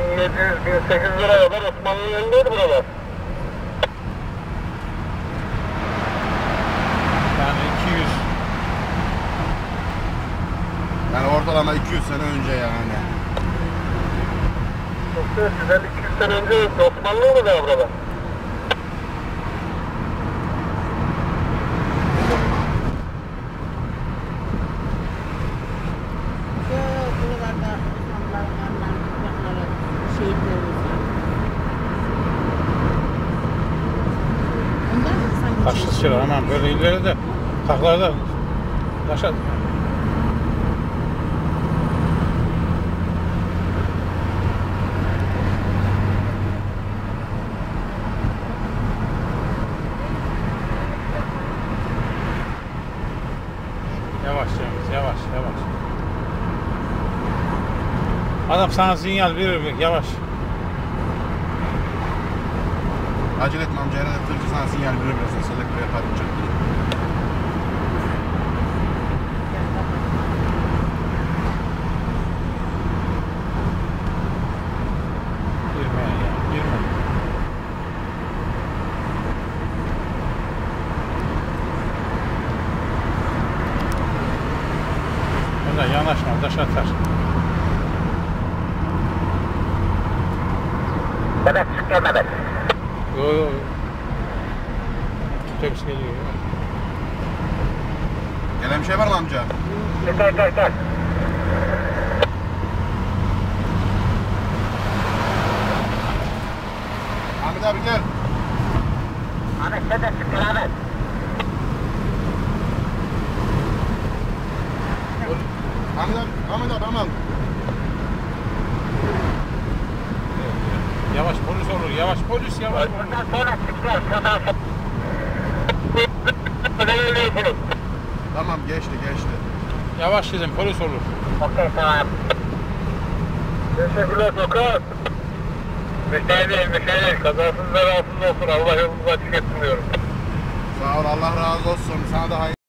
1700-1800 liraya kadar Osmanlı'nın elindeydi buralar. Yani 200. Yani ortalama 200 sene önce yani. Yoksa sizden 200 sene önce Osmanlı mı da buralar? Sıra hemen böyle ileride taklarda taşa Yavaş Cengiz, yavaş, yavaş. Adam sana sinyal verir? Yavaş. Acele etme amca herhalde sana sinyal verir birazdan selektör yapar yanaşma, taş atar. Mehmet çık Mehmet. Yo yo. Otobüs geliyor ya. Gelen bir şey var mı amca? Yeter yeter yeter. Ahmet abi gel. Ahmet sen de çık Ahmet. Ahmet abi, Ahmet abi aman. Yavaş polis olur, yavaş polis yavaş. Buradan sonra çıkar. Öyle Tamam geçti geçti. Yavaş dedim polis olur. Okey tamam. Teşekkürler Sokak. Müşteri değil, müşteri değil. Kazasız belasız olsun. Allah yolunuzu açık etsin diyorum. Sağ ol Allah razı olsun. Sana da hayırlı.